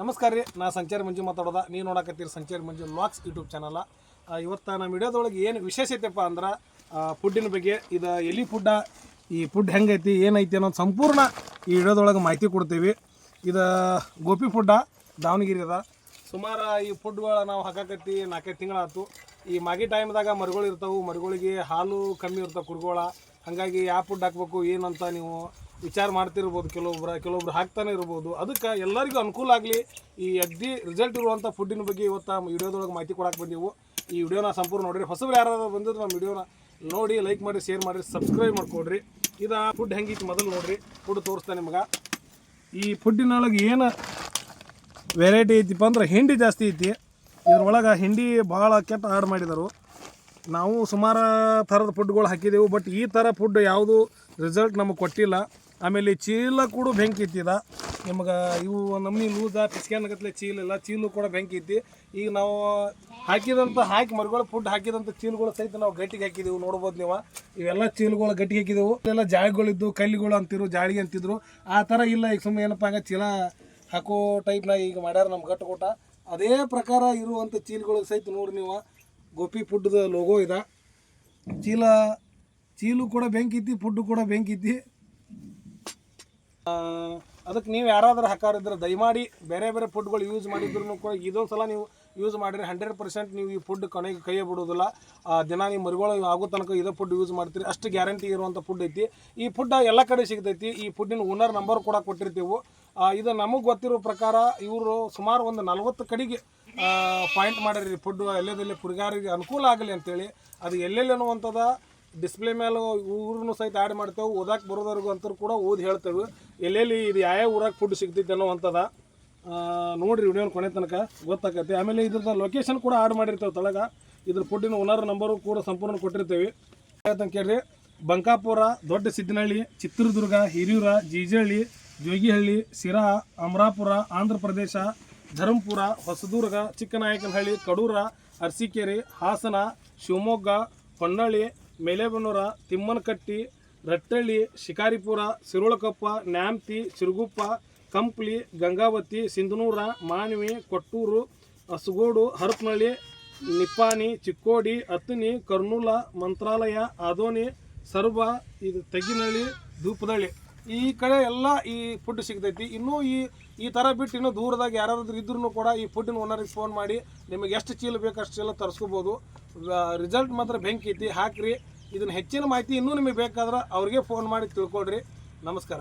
ನಮಸ್ಕಾರ ರೀ, ನಾ ಸಂಚಾರಿ ಮಂಜು ಮಾತಾಡೋದ. ನೀವು ನೋಡಕತ್ತೀರಿ ಸಂಚಾರಿ ಮಂಜು ಲಾಕ್ಸ್ ಯೂಟ್ಯೂಬ್ ಚಾನಲ. ಇವತ್ತು ನಮ್ಮ ವಿಡಿಯೋದೊಳಗೆ ಏನು ವಿಶೇಷತೆಪ್ಪ ಅಂದ್ರೆ ಫುಡ್ಡಿನ ಬಗ್ಗೆ, ಇದು ಎಲಿ ಫುಡ್ಡ, ಈ ಫುಡ್ ಹೆಂಗೈತಿ ಏನೈತಿ ಅನ್ನೋದು ಸಂಪೂರ್ಣ ಈ ವಿಡಿಯೋದೊಳಗೆ ಮಾಹಿತಿ ಕೊಡ್ತೀವಿ. ಇದು ಗೋಪಿ ಫುಡ್ಡ, ದಾವಣಗೆರೆ ಅದ. ಸುಮಾರು ಈ ಫುಡ್ಗಳ ನಾವು ಹಾಕಾಕತ್ತಿ ನಾಲ್ಕೈದು ತಿಂಗಳಾಯ್ತು ಈ ಮಾಗಿ ಟೈಮ್ದಾಗ ಮರಿಗಳು ಇರ್ತಾವೆ, ಮರಿಗಳಿಗೆ ಹಾಲು ಕಮ್ಮಿ ಇರ್ತಾವೆ ಕುಡ್ಗೋಳ ಹಾಗಾಗಿ ಯಾವ ಫುಡ್ ಹಾಕ್ಬೇಕು ಏನಂತ ನೀವು ವಿಚಾರ ಮಾಡ್ತಿರ್ಬೋದು. ಕೆಲವೊಬ್ಬರ ಕೆಲವೊಬ್ರು ಹಾಕ್ತಾನೆ ಇರ್ಬೋದು. ಅದಕ್ಕೆ ಎಲ್ಲರಿಗೂ ಅನುಕೂಲ ಆಗಲಿ. ಈ ಅಗ್ದಿ ರಿಸಲ್ಟ್ ಇರುವಂಥ ಫುಡ್ಡಿನ ಬಗ್ಗೆ ಇವತ್ತು ವಿಡಿಯೋದೊಳಗೆ ಮಾಹಿತಿ ಕೊಡಕ್ಕೆ ಬಂದೀವು. ಈ ವಿಡಿಯೋನ ಸಂಪೂರ್ಣ ನೋಡಿರಿ. ಹೊಸಬ್ರು ಯಾರಾದ್ರೂ ಬಂದಿದ್ರು ನಮ್ಮ ವಿಡಿಯೋನ ನೋಡಿ ಲೈಕ್ ಮಾಡಿ ಶೇರ್ ಮಾಡಿರಿ ಸಬ್ಸ್ಕ್ರೈಬ್ ಮಾಡ್ಕೊಡ್ರಿ. ಇದು ಫುಡ್ ಹೆಂಗಿತ್ತು ಮೊದಲು ನೋಡಿರಿ. ಫುಡ್ ತೋರಿಸ್ತಾನೆ ನಿಮಗೆ. ಈ ಫುಡ್ಡಿನೊಳಗೆ ಏನು ವೆರೈಟಿ ಐತಿಪ್ಪ ಅಂದ್ರೆ ಹಿಂಡಿ ಜಾಸ್ತಿ ಐತಿ. ಇದ್ರೊಳಗೆ ಹಿಂಡಿ ಭಾಳ ಕೆಟ್ಟ ಆಡ್ ಮಾಡಿದರು. ನಾವು ಸುಮಾರು ಥರದ ಫುಡ್ಗಳು ಹಾಕಿದ್ದೆವು ಬಟ್ ಈ ಥರ ಫುಡ್ ಯಾವುದು ರಿಸಲ್ಟ್ ನಮಗೆ ಕೊಟ್ಟಿಲ್ಲ. ಆಮೇಲೆ ಚೀಲ ಕೂಡ ಬೆಂಕಿ ಇತ್ತಿದ ನಿಮ್ಗೆ ಇವು ನಮ್ಮನಿ ಲೂಸ ಪಿಸ್ಕ್ಯಾನಗತ್ಲೆ ಚೀಲ ಇಲ್ಲ, ಚೀಲು ಕೂಡ ಬೆಂಕಿ ಐತಿ ಈಗ ನಾವು ಹಾಕಿದಂಥ ಹಾಕಿ, ಮರಿಗಳು ಫುಡ್ ಹಾಕಿದಂಥ ಚೀಲಗಳು ಸಹಿತ ನಾವು ಗಟ್ಟಿಗೆ ಹಾಕಿದೆವು, ನೋಡ್ಬೋದು ನೀವು. ಇವೆಲ್ಲ ಚೀಲಗಳು ಗಟ್ಟಿಗೆ ಹಾಕಿದೆವು. ಎಲ್ಲ ಜಾಳಿಗಳಿದ್ದು, ಕಲ್ಲಿಗಳು ಅಂತಿರು ಜಾಳಿ ಅಂತಿದ್ರು. ಆ ಥರ ಇಲ್ಲ, ಈಗ ಸುಮ್ಮನೆ ಏನಪ್ಪ ಹಂಗೆ ಚೀಲ ಹಾಕೋ ಟೈಪ್ನಾಗ ಈಗ ಮಾಡ್ಯಾರ ನಮ್ಮ ಕೊಟ್ಟ ಅದೇ ಪ್ರಕಾರ ಇರುವಂಥ ಚೀಲಗಳು ಸಹಿತ ನೋಡಿ ನೀವು. ಗೋಪಿ ಫುಡ್ದು ಲೋಗೋ ಇದೆ. ಚೀಲ, ಚೀಲು ಕೂಡ ಬೆಂಕಿ ಐತಿ ಫುಡ್ಡು ಕೂಡ ಬೆಂಕಿ ಐತಿ ಅದಕ್ಕೆ ನೀವು ಯಾರಾದರೂ ಹಾಕಾರಿದ್ರೆ ದಯಮಾಡಿ ಬೇರೆ ಬೇರೆ ಫುಡ್ಗಳು ಯೂಸ್ ಮಾಡಿದ್ರು ಕೂಡ ಇದೊಂದು ಸಲ ನೀವು ಯೂಸ್ ಮಾಡಿರಿ. ಹಂಡ್ರೆಡ್ ಪರ್ಸೆಂಟ್ ನೀವು ಈ ಫುಡ್ ಕೊನೆಗೆ ಕೈ ಬಿಡೋದಿಲ್ಲ. ದಿನ ನೀವು ಮರಿಗಳು ಆಗೋ ತನಕ ಇದೇ ಫುಡ್ ಯೂಸ್ ಮಾಡ್ತೀರಿ. ಅಷ್ಟು ಗ್ಯಾರಂಟಿ ಇರುವಂಥ ಫುಡ್ ಐತಿ. ಈ ಫುಡ್ ಎಲ್ಲ ಕಡೆ ಸಿಗ್ತೈತಿ. ಈ ಫುಡ್ಡಿನ ಓನರ್ ನಂಬರ್ ಕೂಡ ಕೊಟ್ಟಿರ್ತೀವಿ. ಇದು ನಮಗೆ ಗೊತ್ತಿರೋ ಪ್ರಕಾರ ಇವರು ಸುಮಾರು ಒಂದು ನಲ್ವತ್ತು ಕಡೆಗೆ ಪಾಯಿಂಟ್ ಮಾಡಿರಿ. ಫುಡ್ ಎಲ್ಲೆಲ್ಲಿ ಕುರಿಗಾರಿಗೆ ಅನುಕೂಲ ಆಗಲಿ ಅಂತೇಳಿ. ಅದು ಎಲ್ಲೆಲ್ಲಿ ಅನ್ನುವಂಥದ್ದು ಡಿಸ್ಪ್ಲೇ ಮೇಲೆ ಊರನ್ನು ಸಹಿತ ಆ್ಯಡ್ ಮಾಡ್ತೇವೆ. ಓದಕ್ಕೆ ಬರೋದವ್ರಿಗೂ ಅಂತೂ ಕೂಡ ಓದಿ ಹೇಳ್ತೇವೆ. ಎಲ್ಲೆಲ್ಲಿ ಇದು ಯಾವ ಊರಾಗ ಫುಡ್ ಸಿಗ್ತೈತೆ ಅನ್ನೋ ಅಂಥದ ನೋಡ್ರಿ ವಿಡಿಯೋನ ಕೊನೆ ತನಕ, ಗೊತ್ತಾಗತ್ತೆ. ಆಮೇಲೆ ಇದ್ರದ್ದು ಲೊಕೇಶನ್ ಕೂಡ ಆಡ್ ಮಾಡಿರ್ತೇವೆ ತಳಗ. ಇದ್ರ ಫುಡ್ಡಿನ ಓನರ್ ನಂಬರು ಕೂಡ ಸಂಪೂರ್ಣ ಕೊಟ್ಟಿರ್ತೇವೆ. ಅಂತ ಕೇಳ್ರಿ, ಬಂಕಾಪುರ, ದೊಡ್ಡ ಸಿದ್ದನಹಳ್ಳಿ, ಚಿತ್ರದುರ್ಗ, ಹಿರಿಯೂರ ಜೀಜಹಳ್ಳಿ ಜೋಗಿಹಳ್ಳಿ ಸಿರಾ ಅಮರಾಪುರ, ಆಂಧ್ರ ಪ್ರದೇಶ ಧರ್ಮಪುರ ಹೊಸದುರ್ಗ, ಚಿಕ್ಕನಾಯಕನಹಳ್ಳಿ, ಕಡೂರ, ಅರಸೀಕೆರೆ, ಹಾಸನ, ಶಿವಮೊಗ್ಗ ಹೊನ್ನಳ್ಳಿ ಮೇಲೆಬೆನ್ನೂರ ತಿಮ್ಮನಕಟ್ಟಿ ರಟ್ಟಳ್ಳಿ, ಶಿಕಾರಿಪುರ ಸಿರುಳಕೊಪ್ಪ ನ್ಯಾಮ್ತಿ ಸಿರುಗುಪ್ಪ ಕಂಪ್ಲಿ, ಗಂಗಾವತಿ, ಸಿಂಧನೂರ, ಮಾನ್ವಿ, ಕೊಟ್ಟೂರು, ಹಸಗೋಡು, ಹರಪನಹಳ್ಳಿ ನಿಪ್ಪಾನಿ ಚಿಕ್ಕೋಡಿ ಅತ್ತನಿ ಕರ್ನೂಲ, ಮಂತ್ರಾಲಯ, ಆದೋನಿ ಸರ್ಬ ಇದು ತೆಗಿನಹಳ್ಳಿ ಧೂಪದಳ್ಳಿ ಈ ಕಡೆ ಎಲ್ಲ ಈ ಫುಡ್ ಸಿಗ್ತೈತಿ. ಇನ್ನೂ ಈ ಈ ಥರ ಬಿಟ್ಟು ಇನ್ನೂ ದೂರದಾಗ ಯಾರಾದ್ರೂ ಇದ್ರೂ ಕೂಡ ಈ ಫುಡ್ಡಿನ ಓನರಿಗೆ ಫೋನ್ ಮಾಡಿ ನಿಮಗೆ ಎಷ್ಟು ಚೀಲ ಬೇಕು ಅಷ್ಟು ಚೀಲ ತರಿಸ್ಕೋಬೋದು. ರಿಸಲ್ಟ್ ಮಾತ್ರ ಬೆಂಕಿ ಐತಿ. ಹಾಕ್ರಿ. ಇದನ್ನ ಹೆಚ್ಚಿನ ಮಾಹಿತಿ ಇನ್ನೂ ನಿಮಗೆ ಬೇಕಾದ್ರೆ ಅವ್ರಿಗೆ ಫೋನ್ ಮಾಡಿ ತಿಳ್ಕೊಡ್ರಿ. ನಮಸ್ಕಾರ.